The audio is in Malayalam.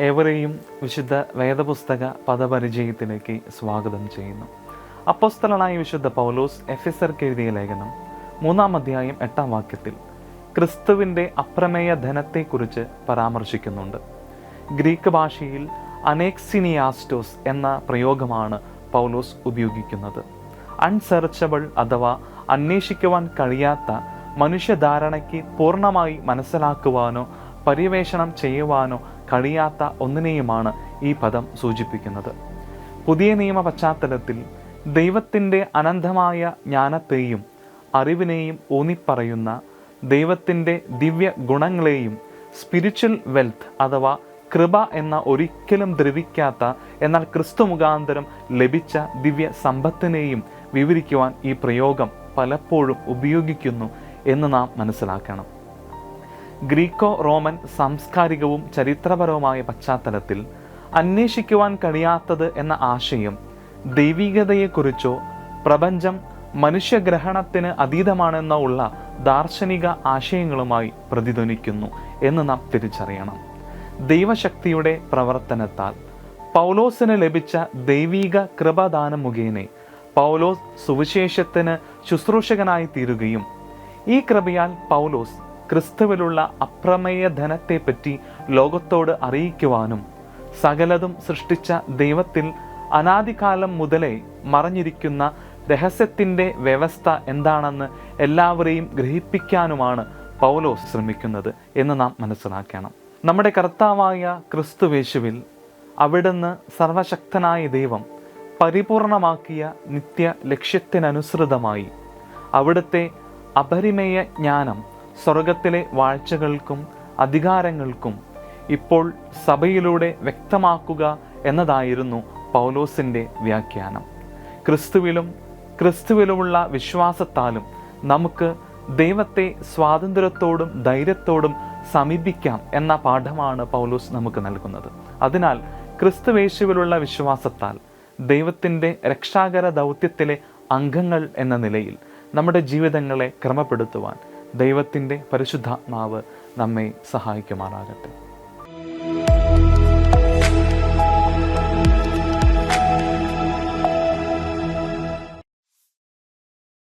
ഏവരെയും വിശുദ്ധ വേദപുസ്തക പദപരിചയത്തിലേക്ക് സ്വാഗതം ചെയ്യുന്നു. അപ്പോസ്തലനായ വിശുദ്ധ പൗലോസ് എഫ് എസ് ആർക്ക് എഴുതിയ ലേഖനം മൂന്നാം അധ്യായം എട്ടാം വാക്യത്തിൽ ക്രിസ്തുവിന്റെ അപ്രമേയ ധനത്തെക്കുറിച്ച് പരാമർശിക്കുന്നുണ്ട്. ഗ്രീക്ക് ഭാഷയിൽ അനേക്സിനിയാസ്റ്റോസ് എന്ന പ്രയോഗമാണ് പൗലോസ് ഉപയോഗിക്കുന്നത്. അൺസെർച്ചബിൾ അഥവാ അന്വേഷിക്കുവാൻ കഴിയാത്ത മനുഷ്യധാരണയ്ക്ക് പൂർണമായി മനസ്സിലാക്കുവാനോ പര്യവേഷണം ചെയ്യുവാനോ കഴിയാത്ത ഒന്നിനെയുമാണ് ഈ പദം സൂചിപ്പിക്കുന്നത്. പുതിയ നിയമ പശ്ചാത്തലത്തിൽ ദൈവത്തിന്റെ അനന്തമായ ജ്ഞാനത്തെയും അറിവിനെയും ഊന്നിപ്പറയുന്ന ദൈവത്തിന്റെ ദിവ്യ ഗുണങ്ങളെയും സ്പിരിച്വൽ വെൽത്ത് അഥവാ കൃപ എന്ന ഒരിക്കലും ദ്രവിക്കാത്ത എന്നാൽ ക്രിസ്തു മുഖാന്തരം ലഭിച്ച ദിവ്യ സമ്പത്തിനെയും വിവരിക്കുവാൻ ഈ പ്രയോഗം പലപ്പോഴും ഉപയോഗിക്കുന്നു എന്ന് നാം മനസ്സിലാക്കണം. ഗ്രീക്കോ റോമൻ സാംസ്കാരികവും ചരിത്രപരവുമായ പശ്ചാത്തലത്തിൽ അന്വേഷിക്കുവാൻ കഴിയാത്തത് എന്ന ആശയം ദൈവികതയെക്കുറിച്ചോ പ്രപഞ്ചം മനുഷ്യഗ്രഹണത്തിന് അതീതമാണെന്നോ ഉള്ള ദാർശനിക ആശയങ്ങളുമായി പ്രതിധ്വനിക്കുന്നു എന്ന് നാം തിരിച്ചറിയണം. ദൈവശക്തിയുടെ പ്രവർത്തനത്താൽ പൗലോസിന് ലഭിച്ച ദൈവിക കൃപദാനം മുഖേന പൗലോസ് സുവിശേഷത്തിന് ശുശ്രൂഷകനായി തീരുകയും ഈ കൃപയാൽ പൗലോസ് ക്രിസ്തുവിലുള്ള അപ്രമേയ ധനത്തെപ്പറ്റി ലോകത്തോട് അറിയിക്കുവാനും സകലതും സൃഷ്ടിച്ച ദൈവത്തിൽ അനാദികാലം മുതലേ മറഞ്ഞിരിക്കുന്ന രഹസ്യത്തിന്റെ വ്യവസ്ഥ എന്താണെന്ന് എല്ലാവരെയും ഗ്രഹിപ്പിക്കാനുമാണ് പൗലോസ് ശ്രമിക്കുന്നത് എന്ന് നാം മനസ്സിലാക്കണം. നമ്മുടെ കർത്താവായ ക്രിസ്തുവേശുവിൽ അവിടുന്ന് സർവശക്തനായ ദൈവം പരിപൂർണമാക്കിയ നിത്യ ലക്ഷ്യത്തിനനുസൃതമായി അവിടുത്തെ അപരിമേയ ജ്ഞാനം സ്വർഗത്തിലെ വാഴ്ചകൾക്കും അധികാരങ്ങൾക്കും ഇപ്പോൾ സഭയിലൂടെ വ്യക്തമാക്കുക എന്നതായിരുന്നു പൗലോസിന്റെ വ്യാഖ്യാനം. ക്രിസ്തുവിലും ക്രിസ്തുവിലുമുള്ള വിശ്വാസത്താലും നമുക്ക് ദൈവത്തെ സ്വാതന്ത്ര്യത്തോടും ധൈര്യത്തോടും സമീപിക്കാം എന്ന പാഠമാണ് പൗലോസ് നമുക്ക് നൽകുന്നത്. അതിനാൽ ക്രിസ്തുവേശുവിലുള്ള വിശ്വാസത്താൽ ദൈവത്തിന്റെ രക്ഷാകര ദൗത്യത്തിലെ അംഗങ്ങൾ എന്ന നിലയിൽ നമ്മുടെ ജീവിതങ്ങളെ ക്രമപ്പെടുത്തുവാൻ ദൈവത്തിന്റെ പരിശുദ്ധാത്മാവ് നമ്മെ സഹായിക്കുമാറാകട്ടെ.